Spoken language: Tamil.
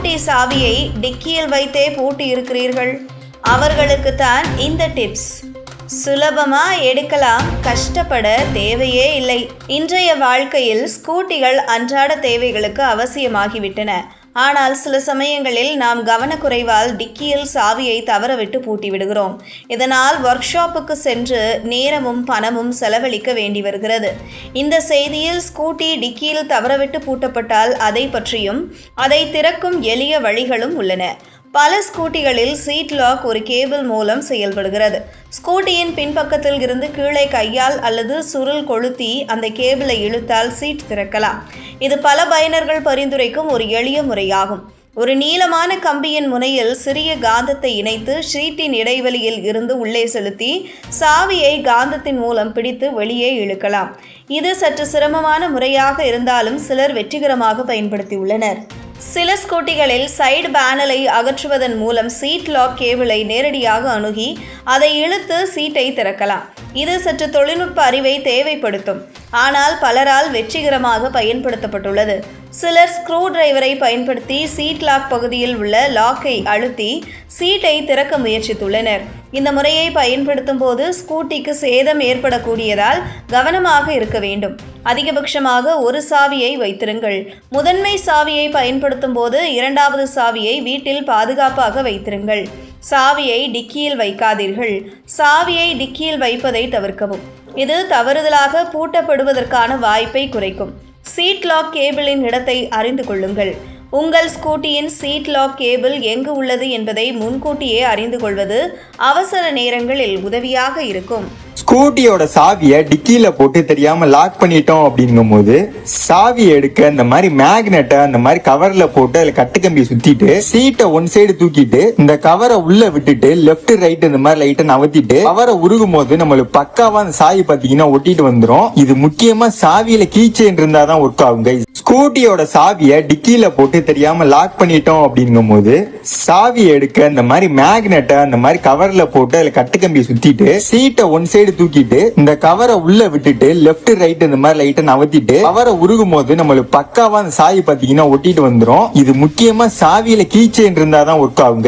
ஸ்கூட்டி சாவியை டிக்கியில் வைத்தே பூட்டி இருக்கிறீர்கள். அவர்களுக்கு தான் இந்த டிப்ஸ் சுலபமா எடுக்கலாம் கஷ்டப்பட தேவையே இல்லை. இன்றைய வாழ்க்கையில் ஸ்கூட்டிகள் அன்றாட தேவைகளுக்கு அவசியமாகிவிட்டன. ஆனால் சில சமயங்களில் நாம் கவனக்குறைவால் டிக்கியில் சாவியை தவறவிட்டு பூட்டி விடுகிறோம் இதனால் ஒர்க் ஷாப்புக்கு சென்று நேரமும் பணமும் செலவழிக்க வேண்டி வருகிறது. இந்த செய்தியில் ஸ்கூட்டி டிக்கியில் தவறவிட்டு பூட்டப்பட்டால் அதை பற்றியும் அதை திறக்கும் எளிய வழிகளும் உள்ளன. பல ஸ்கூட்டிகளில் சீட் லாக் ஒரு கேபிள் மூலம் செயல்படுகிறது. ஸ்கூட்டியின் பின்பக்கத்தில் இருந்து கீழே கையால் அல்லது சுருள் கொளுத்தி அந்த கேபிளை இழுத்தால் சீட் திறக்கலாம். இது பல பயனர்கள் பரிந்துரைக்கும் ஒரு எளிய முறையாகும். ஒரு நீளமான கம்பியின் முனையில் சிறிய காந்தத்தை இணைத்து ஷீட்டின் இடைவெளியில் இருந்து உள்ளே செலுத்தி சாவியை காந்தத்தின் மூலம் பிடித்து வெளியே இழுக்கலாம். இது சற்று சிரமமான முறையாக இருந்தாலும் சிலர் வெற்றிகரமாக பயன்படுத்தியுள்ளனர். சில ஸ்கூட்டிகளில் சைடு பேனலை அகற்றுவதன் மூலம் சீட் லாக் கேபிளை நேரடியாக அணுகி அதை இழுத்து சீட்டை திறக்கலாம். இது சற்று தொழில்நுட்ப அறிவை தேவைப்படுத்தும். ஆனால் பலரால் வெற்றிகரமாக பயன்படுத்தப்பட்டுள்ளது. சிலர் ஸ்க்ரூ டிரைவரை பயன்படுத்தி சீட் லாக் பகுதியில் உள்ள லாக்கை அழுத்தி சீட்டை திறக்க முயற்சித்துள்ளனர். இந்த முறையை பயன்படுத்தும் போது ஸ்கூட்டிக்கு சேதம் ஏற்படக்கூடியதால் கவனமாக இருக்க வேண்டும். அதிகபட்சமாக ஒரு சாவியை வைத்திருங்கள். முதன்மை சாவியை பயன்படுத்தும் போது இரண்டாவது சாவியை வீட்டில் பாதுகாப்பாக வைத்திருங்கள். சாவியை டிக்கியில் வைக்காதீர்கள். சாவியை டிக்கியில் வைப்பதை தவிர்க்கவும். இது தவறுதலாக பூட்டப்படுவதற்கான வாய்ப்பை குறைக்கும். சீட் லாக் கேபிளின் இடத்தை அறிந்து கொள்ளுங்கள். உங்கள் ஸ்கூட்டியின் சீட் லாக் கேபிள் எங்கு உள்ளது என்பதை முன்கூட்டியே அறிந்து கொள்வது அவசர நேரங்களில் உதவியாக இருக்கும். ஸ்கூட்டியோட சாவியை டிக்கியில போட்டு தெரியாம லாக் பண்ணிட்டோம் அப்படிங்கும்போது சாவியை எடுக்க இந்த மாதிரி மேக்னெட்டை அந்த மாதிரி கவர்ல போட்டு அதுல கட்டுக்கம்பியை சுத்திட்டு சீட்டை ஒன் சைடு தூக்கிட்டு இந்த கவரை உள்ள விட்டுட்டு லெப்ட் ரைட் இந்த மாதிரி லைட்டை நவத்திட்டு கவரை உருகும் போது நம்மளுக்கு பக்காவா அந்த சாவி பாத்தீங்கன்னா ஒட்டிட்டு வந்துரும். இது முக்கியமா சாவியில கீச்சேன் இருந்தாதான் ஒர்க் ஆகும் கைஸ் ஸ்கூட்டியோட சாவியை டிக்கியில போட்டு தெரியாம லாக் பண்ணிட்டோம் அப்படிங்கும்போது சாவியை எடுக்க இந்த மாதிரி மேக்னெட்டை அந்த மாதிரி கவர்ல போட்டு அதுல கட்டுக்கம்பியை சுத்திட்டு சீட்டை ஒன் சைடு தூக்கிட்டு இந்த கவரை உள்ள விட்டுட்டு லெப்ட் ரைட் இந்த மாதிரி லைட்டை நவத்திட்டு கவரை உருகும் போது நம்மளுக்கு பக்காவா அந்த சாவி பாத்தீங்கன்னா ஒட்டிட்டு வந்துரும் இது முக்கியமா சாவியில கீச்சேன் இருந்தாதான் ஒர்க் ஆகும்.